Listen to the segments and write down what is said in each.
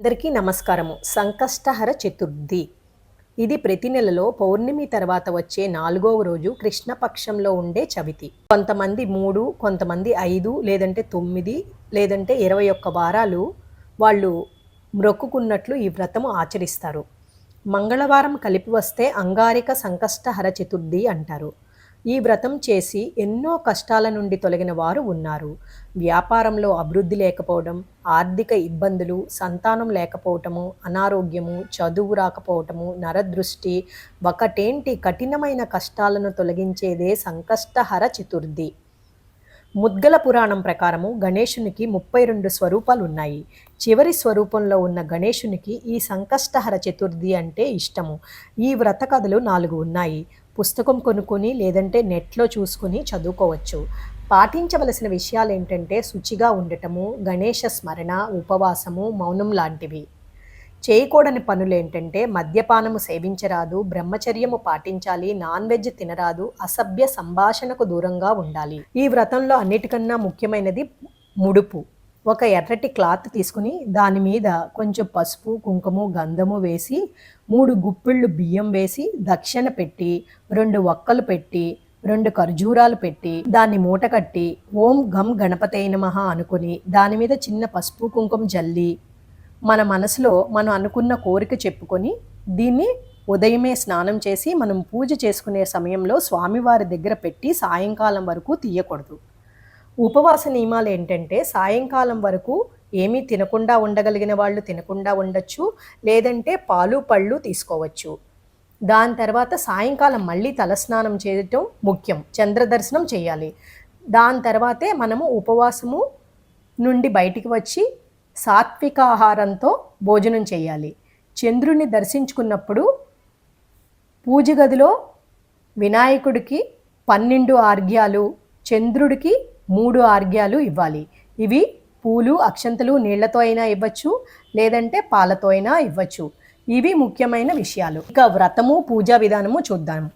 అందరికీ నమస్కారము. సంకష్టహర చతుర్థి. ఇది ప్రతి నెలలో పౌర్ణమి తర్వాత వచ్చే నాలుగవ రోజు కృష్ణపక్షంలో ఉండే చవితి. కొంతమంది మూడు కొంతమంది ఐదు లేదంటే తొమ్మిది లేదంటే ఇరవై ఒక్క వారాలు వాళ్ళు మ్రొక్కుకున్నట్లు ఈ వ్రతము ఆచరిస్తారు. మంగళవారం కలిపి వస్తే అంగారిక సంకష్టహర చతుర్థి అంటారు. ఈ వ్రతం చేసి ఎన్నో కష్టాల నుండి తొలగిన వారు ఉన్నారు. వ్యాపారంలో అభివృద్ధి లేకపోవడం ఆర్థిక ఇబ్బందులు సంతానం లేకపోవటము అనారోగ్యము చదువు రాకపోవటము నరదృష్టి ఒకటేంటి? కఠినమైన కష్టాలను తొలగించేదే సంకష్టహర చతుర్థి. ముద్గల పురాణం ప్రకారము గణేశునికి ముప్పై రెండు స్వరూపాలు ఉన్నాయి చివరి స్వరూపంలో ఉన్న గణేశునికి ఈ సంకష్టహర చతుర్థి అంటే ఇష్టము. ఈ వ్రత కథలు నాలుగు ఉన్నాయి. పుస్తకం కొనుక్కొని లేదంటే నెట్లో చూసుకొని చదువుకోవచ్చు. పాటించవలసిన విషయాలు ఏంటంటే శుచిగా ఉండటము గణేష స్మరణ ఉపవాసము మౌనం లాంటివి. చేయకూడని పనులు ఏంటంటే మద్యపానము సేవించరాదు బ్రహ్మచర్యము పాటించాలి నాన్ వెజ్ తినరాదు అసభ్య సంభాషణకు దూరంగా ఉండాలి. ఈ వ్రతంలో అన్నిటికన్నా ముఖ్యమైనది ముడుపు. ఒక ఎర్రటి క్లాత్ తీసుకుని దాని మీద కొంచెం పసుపు కుంకుమ గంధము వేసి మూడు గుప్పిళ్ళు బియ్యం వేసి దక్షిణ పెట్టి రెండు ఒక్కలు పెట్టి రెండు ఖర్జూరాలు పెట్టి దాన్ని మూట కట్టి ఓం గం గణపతైన నమః అనుకుని దాని మీద చిన్న పసుపు కుంకుమ జల్లి మన మనసులో మనం అనుకున్న కోరిక చెప్పుకొని దీన్ని ఉదయమే స్నానం చేసి మనం పూజ చేసుకునే సమయంలో స్వామివారి దగ్గర పెట్టి సాయంకాలం వరకు తీయకూడదు. ఉపవాస నియమాలు ఏంటంటే సాయంకాలం వరకు ఏమీ తినకుండా ఉండగలిగిన వాళ్ళు తినకుండా ఉండొచ్చు లేదంటే పాలు పళ్ళు తీసుకోవచ్చు. దాని తర్వాత సాయంకాలం మళ్ళీ తలస్నానం చేయటం ముఖ్యం చంద్ర దర్శనం చేయాలి. దాని తర్వాతే మనము ఉపవాసము నుండి బయటికి వచ్చి సాత్విక ఆహారంతో భోజనం చేయాలి. చంద్రుణ్ణి దర్శించుకున్నప్పుడు పూజ గదిలో వినాయకుడికి పన్నెండు ఆర్ఘ్యాలు చంద్రుడికి మూడు ఆర్గ్యాలు ఇవ్వాలి. ఇవి పూలు అక్షంతలు నీళ్ళతో అయినా ఇవ్వచ్చు లేదంటే పాలతో అయినా ఇవ్వచ్చు. ఇవి ముఖ్యమైన విషయాలు. ఇక వ్రతము పూజా విధానము చూద్దాము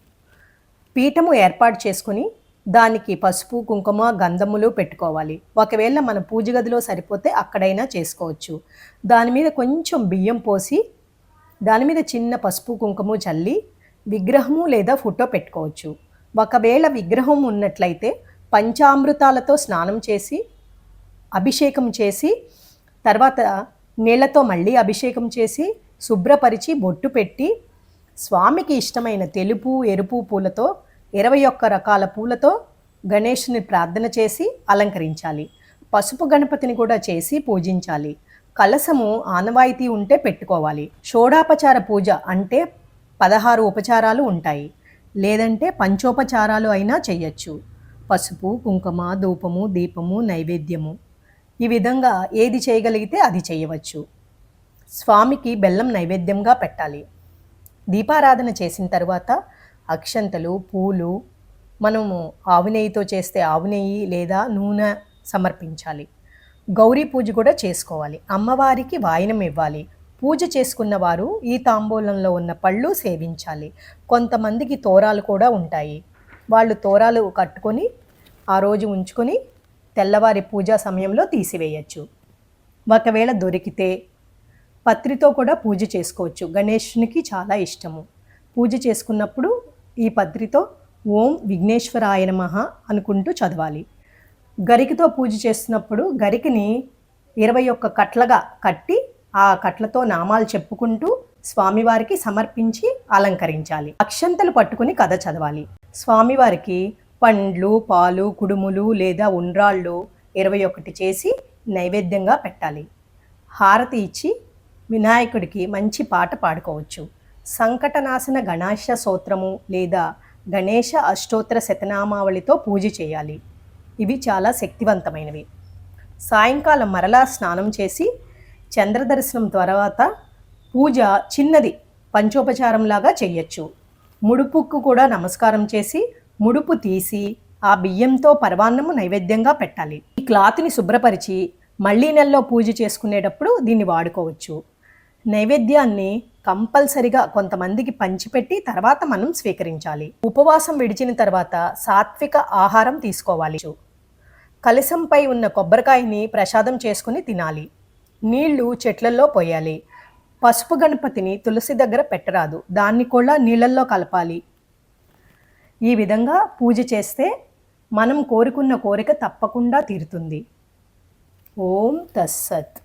పీఠము ఏర్పాటు చేసుకుని దానికి పసుపు కుంకుమ గంధములు పెట్టుకోవాలి. ఒకవేళ మన పూజ గదిలో సరిపోతే అక్కడైనా చేసుకోవచ్చు. దాని మీద కొంచెం బియ్యం పోసి దాని మీద చిన్న పసుపు కుంకుమ చల్లి విగ్రహము లేదా ఫోటో పెట్టుకోవచ్చు. ఒకవేళ విగ్రహం ఉన్నట్లయితే పంచామృతాలతో స్నానం చేసి అభిషేకం చేసి తర్వాత నీళ్ళతో మళ్ళీ అభిషేకం చేసి శుభ్రపరిచి బొట్టు పెట్టి స్వామికి ఇష్టమైన తెలుపు ఎరుపు పూలతో ఇరవై ఒక్క రకాల పూలతో గణేషుని ప్రార్థన చేసి అలంకరించాలి. పసుపు గణపతిని కూడా చేసి పూజించాలి. కలసము ఆనవాయితీ ఉంటే పెట్టుకోవాలి. షోడాపచార పూజ అంటే పదహారు ఉపచారాలు ఉంటాయి. లేదంటే పంచోపచారాలు అయినా చేయొచ్చు. పసుపు కుంకుమ ధూపము దీపము నైవేద్యము. ఈ విధంగా ఏది చేయగలిగితే అది చేయవచ్చు. స్వామికి బెల్లం నైవేద్యంగా పెట్టాలి. దీపారాధన చేసిన తర్వాత అక్షంతలు పూలు మనము ఆవు నెయ్యితో చేస్తే ఆవు నెయ్యి లేదా నూనె సమర్పించాలి. గౌరీ పూజ కూడా చేసుకోవాలి. అమ్మవారికి వాయనం ఇవ్వాలి. పూజ చేసుకున్న వారు ఈ తాంబూలంలో ఉన్న పళ్ళు సేవించాలి. కొంతమందికి తోరాలు కూడా ఉంటాయి. వాళ్ళు తోరాలు కట్టుకొని ఆ రోజు ఉంచుకొని తెల్లవారి పూజా సమయంలో తీసివేయచ్చు. ఒకవేళ దొరికితే పత్రితో కూడా పూజ చేసుకోవచ్చు. గణేషునికి చాలా ఇష్టము. పూజ చేసుకున్నప్పుడు ఈ పత్రితో ఓం విఘ్నేశ్వరాయ నమః అనుకుంటూ చదవాలి. గరికతో పూజ చేస్తున్నప్పుడు గరికని ఇరవై ఒక్క కట్లగా కట్టి ఆ కట్లతో నామాలు చెప్పుకుంటూ స్వామివారికి సమర్పించి అలంకరించాలి. అక్షంతలు పట్టుకుని కథ చదవాలి. స్వామివారికి పండ్లు పాలు కుడుములు లేదా ఉండ్రాళ్ళు ఇరవై ఒకటి చేసి నైవేద్యంగా పెట్టాలి. హారతి ఇచ్చి వినాయకుడికి మంచి పాట పాడుకోవచ్చు. సంకటనాశన గణాశ స్తోత్రము లేదా గణేష అష్టోత్తర శతనామావళితో పూజ చేయాలి. ఇవి చాలా శక్తివంతమైనవి. సాయంకాలం మరలా స్నానం చేసి చంద్రదర్శనం తర్వాత పూజ చిన్నది పంచోపచారంలాగా చేయొచ్చు ముడుపుక్కు కూడా నమస్కారం చేసి ముడుపు తీసి ఆ బియ్యంతో పరవాన్నము నైవేద్యంగా పెట్టాలి. ఈ క్లాత్ని శుభ్రపరిచి మళ్ళీ నెలలో పూజ చేసుకునేటప్పుడు దీన్ని వాడుకోవచ్చు. నైవేద్యాన్ని కంపల్సరిగా కొంతమందికి పంచిపెట్టి తర్వాత మనం స్వీకరించాలి. ఉపవాసం విడిచిన తర్వాత సాత్విక ఆహారం తీసుకోవాలి. కలశంపై ఉన్న కొబ్బరికాయని ప్రసాదం చేసుకుని తినాలి. నీళ్ళు చెట్లలో పోయాలి. పసుపు గణపతిని తులసి దగ్గర పెట్టరాదు. దాన్ని కూడా నీళ్ళల్లో కలపాలి. ఈ విధంగా పూజ చేస్తే మనం కోరుకున్న కోరిక తప్పకుండా తీరుతుంది. ఓం తస్సత్.